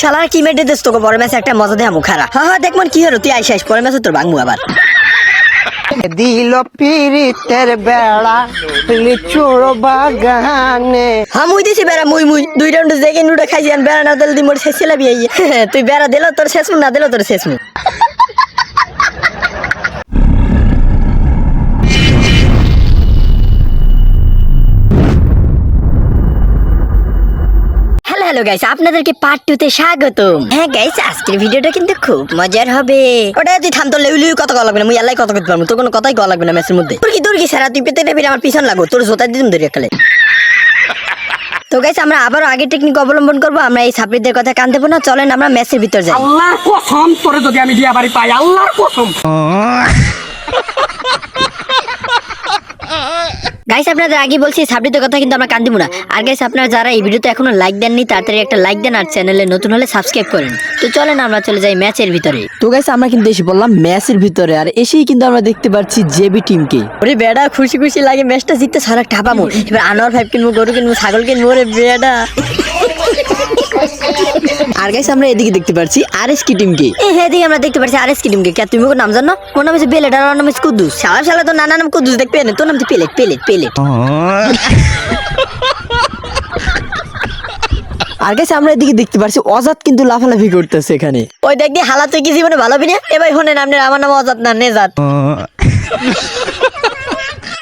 শালার কি মেটে দেস তোকে? পরে ম্যাচে একটা মজা দেয়া মুখারা হ্যাঁ হ্যাঁ দেখমন কি হলো তুই আইসাইস পরে ম্যাচে তোর ভাঙবো আবার। দিল পিরিতের বেড়া লিচুর বাগানে। হামুই মুই দিছি বেড়া মুই মুই। দুই রাউন্ড দেখে নুডা খাইছি বেড়া না দিল দি মোর শেষ ছেলে বিয়ে তুই বেড়া দিল তোর শেষ না দিল তোর শেষ মু হ্যালো গাইস আপনাদেরকে পার্ট টু তে স্বাগতম। হ্যাঁ গাইস আজকের ভিডিওটা কিন্তু খুব মজার হবে। ওটা তুই থাম তো লেউ লেউ কত কল লাগবে না মুই আল্লাহ কত করতে পারব তোর কোনো কথাই কল লাগবে না ম্যাচের মধ্যে। তোর কি তোর কি সারা? তুই পেতে নেবি আমার পিছন লাগো তোর জোতা দিতাম ধরে একালে তো গাইস আমরা আবারও আগে টেকনিক অবলম্বন করব আমরা এই সাপ্রিদের কথা কান দেবো না চলেন আমরা ম্যাচের ভিতর যাই। আল্লাহর কসম তোরে যদি আমি বিয়া বাড়ি পাই আল্লাহর কসম। গাইস আপনাদের আগে বলছি সাবরিদের কথা কিন্তু আমরা কান্দিব না। আর গাইস আপনারা যারা এই ভিডিওতে এখনও লাইক দেননি তাড়াতাড়ি একটা লাইক দেন আর চ্যানেলে নতুন হলে সাবস্ক্রাইব করেন। তো চলেন আমরা চলে যাই ম্যাচের ভিতরে। তো গাইস আমরা কিন্তু এসে বললাম ম্যাচের ভিতরে আর এসেই কিন্তু আমরা দেখতে পাচ্ছি জেবি টিমকে ওরে বেড়া খুশি খুশি লাগে ম্যাচটা জিততে সারা টাপামো এবার আনোয়ার ফাইভ কিনবো গরু কিনবো ছাগল কিনবো ওরে বেড়া। আর গাইস আমরা এদিকে দেখতে পাচ্ছি আর এস কি। টিমকে এ হ্যাঁ দিকে আমরা দেখতে পাচ্ছি আর এস কিডিমকে কে। তুমি নাম জানো? ওর নাম হচ্ছে বেলেট আর নাম হচ্ছে কুদ্দুস শালা শালা তো নানা নাম কুদ্দুস দেখবে না। তোর নাম তো পেলেট পেলেট পেলেট আর গাইস আমরা এদিকে দেখতে পাচ্ছি অজাত কিন্তু লাফালাফি করতেছে এখানে। ওই দেখ দিয়ে হালাত কি জীবনে ভালো বিনে এবার শোনেন আপনার আমার নাম অজাত না নেজাত।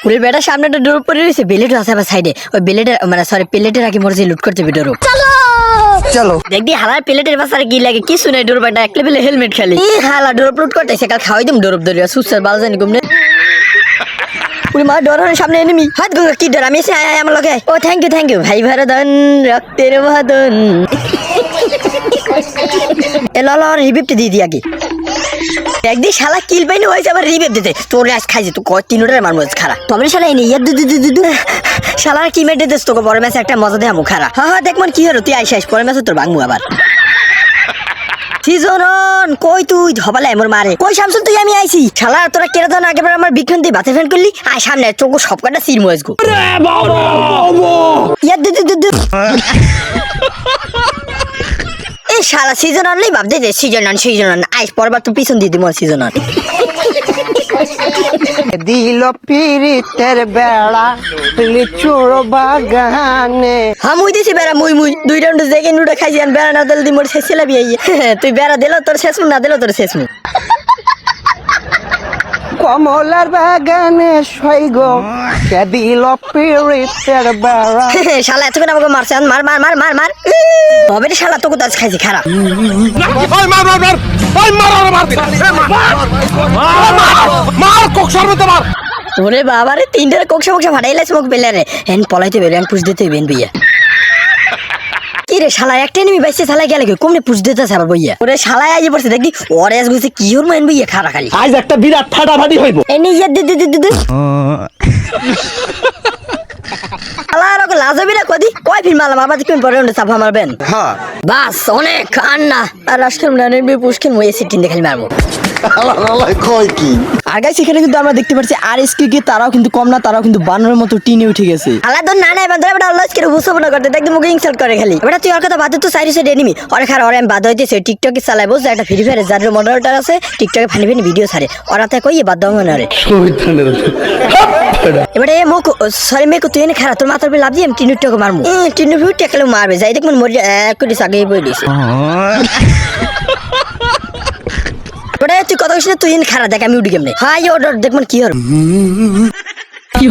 ওরে বেটা সামনে একটা ডোর পরে রয়েছে বেলেট আছে আবার সাইডে ওই বেলেটের মানে সরি প্লেটের আগে মরে লুট করতে ডোর চলো। দেখবি হালার প্লেটের বাসার কি লাগে কি শুনে ডোর বাটা এক লেভেলে হেলমেট খালি। এই হালা ডোর লুট করতে কাল খাওয়াই দিম ডোর দরিয়া সুসার বাল জানি গুমনে ওরে মা ডরানোর সামনে এনিমি হাত গঙ্গা কি ডর? আমি এসে আয় আমার লগে ও থ্যাংক ইউ থ্যাংক ইউ ভাই ভারদন রক্তের বাদন এ লল আর রিভিপটা দিয়ে দি আগে। একদিন শালা কিল পাইনি হয়েছে আবার রিভিপ দিতে। তোর আজ খাইছে তো কয় তিন ওটার মারমো খারা। তবে শালা এনে ইয়ার দু শালা কি মেটে দেস তোকে? পরে ম্যাচে একটা মজা দেয়া মুখারা। হ্যাঁ হ্যাঁ দেখমন কি হলো তুই আইসাস পরে ম্যাচে তোর ভাঙবো আবার। সিজনন কই তুই? ধবালে মোর মারে। কই শামসুন তুই আমি আইছি। শালা তোরা কেরা দান আগেবার আমার বিক্ষণ তুই বাতে ফ্যান করলি আয় সামনে চোখ সব কটা সির মজ গো ইয়ার দু দু দু শালা সিজন আনলেই ভাবতে যে সিজন আন সিজন আন। আইস পরবার তো পিছন দিয়ে দিব সিজন আন। দিল পিরিতের বেড়া লিচুর বাগানে। হ্যাঁ মুই দিছি বেড়া মুই মুই দুই রাউন্ড দেখে নুডা খাইছি বেড়া না দিল দি মোর শেষ ছিলাবি আইয়ে তুই বেড়া দিল তোর শেষ না দিল তোর শেষ মু কমলার বাগানে সৈগ কে দিল পিরিতের বেড়া শালা এতক্ষণ আমাকে মারছে মার মার মার মার মার তবে রে শালা তোকে তো আজ খাইছি খারাপ ওই মার মার মার ওই মার ওরে মার এ, মার মার মার কক সর্বতে মার ওরে বাবা রে তিনটার কোকসা কোকসা ফাটাইলে স্মোক পেলে রে এন পলাইতে বেরো এন পুষ দিতে বেন বইয়া কি রে শালা একটা এনিমি বাইসে শালা গেলে কমনে পুষ দিতে আবার বইয়া? ওরে শালা আজ পড়ছে দেখি ওরে আজ বুঝছে কি হর মেন বইয়া খারা খালি? আজ একটা বিরাট ফাটাফাটি হইব। এনে ইয়া দে দে দে দে ওকে লাজবি না কদি? কয় ফিল্ম মারলাম আবার তুমি পরে ওটা চাপা মারবেন। হ্যাঁ। বাস অনেক আর না আর আজকাল না নেবে পুষ্কেন মই এসে টিন দেখালি মারবো। কয় কি? আর গাইস এখানে কিন্তু আমরা দেখতে পাচ্ছি আর এস কে তারাও কিন্তু কম না তারাও কিন্তু বানরের মতো টিনে উঠে গেছে। আলা তো না না ধরে বেটা লস করে বুঝতে না করতে দেখতে মুখে ইনসাল্ট করে খালি। এবার তুই ওর কথা বাদ দে তো সাইড সাইড এনিমি ওর খার ওর আমি বাদ হইতেছে টিকটকে চালাই বুঝ একটা ফ্রি ফায়ার যার মডারেটর আছে টিকটকে ফানি ফানি ভিডিও ছাড়ে। ওরা তে কই বাদ দাও রে এবারে এ সরি মেকো তুই এনে খারাপ তোর মাথার উপরে লাভ দিয়ে আমি টিনুর টকে মারমু। টিনু ভিউ টেকলে মারবে। যাই দেখুন মরে এক করে আগে বই দিছে ওরে তুই কথা বলছিস তুই খারাপ দেখ আমি উঠি কেমনে? হাই ওর দেখবেন মানে কি হবে কি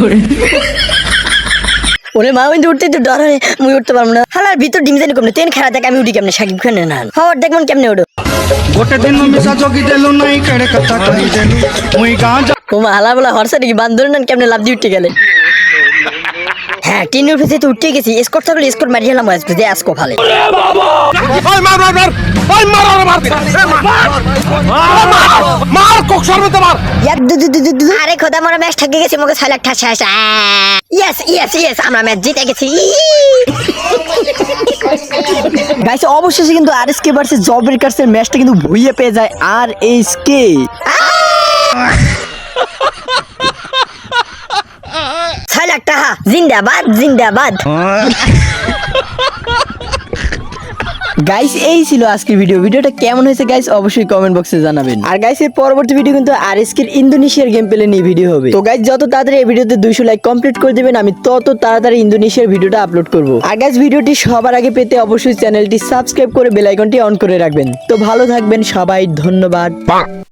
ওরে মা উঠতে তো ডর হয় মুই উঠতে পারব না। হালার ভিতর ডিম জানি কমনে তেন খেলা দেখ আমি উঠি কেমনে সাকিব খান না হওয়ার দেখবেন মানে কেমনে ওডো গোটে দিন মিশা জগি নাই কেড়ে কথা কই মুই গাঁ ও মা হালা বলা হরসা নাকি বান্দর নান কেমনে লাভ দিয়ে উঠতে গেলে? হ্যাঁ টিনের ভেতরে তো উঠে গেছি স্কোর থাকলে স্কোর মারিয়ে আজকে আজকো ভালো ওই মার মার মার ওই মার ওরে মার মার মার মার। আরে খোদা মোরা ম্যাচ ঠকে গেছে মোকে ছয় লাখ ঠাস ইয়েস ইয়েস ইয়েস আমরা ম্যাচ জিতে গেছি। গাইস অবশেষে কিন্তু R S K versus job ব্রেকার্সের ম্যাচটা কিন্তু ভুইয়ে পেয়ে যায় আর এস কে ছয় লাখ টাকা। জিন্দাবাদ জিন্দাবাদ। গাইস এই ছিল আজকের ভিডিও ভিডিওটা কেমন হয়েছে গাইস অবশ্যই কমেন্ট বক্সে জানাবেন। আর গাইস এর পরবর্তী ভিডিও কিন্তু আর এসকের ইন্দোনেশিয়ার গেম প্লে নিয়ে ভিডিও হবে। তো গাইস যত তাড়াতাড়ি এই ভিডিওতে দুইশো লাইক কমপ্লিট করে দিবেন, আমি তত তাড়াতাড়ি ইন্দোনেশিয়ার ভিডিওটা আপলোড করব। আর গাইস ভিডিওটি সবার আগে পেতে অবশ্যই চ্যানেলটি সাবস্ক্রাইব করে বেল আইকনটি অন করে রাখবেন। তো ভালো থাকবেন সবাই, ধন্যবাদ।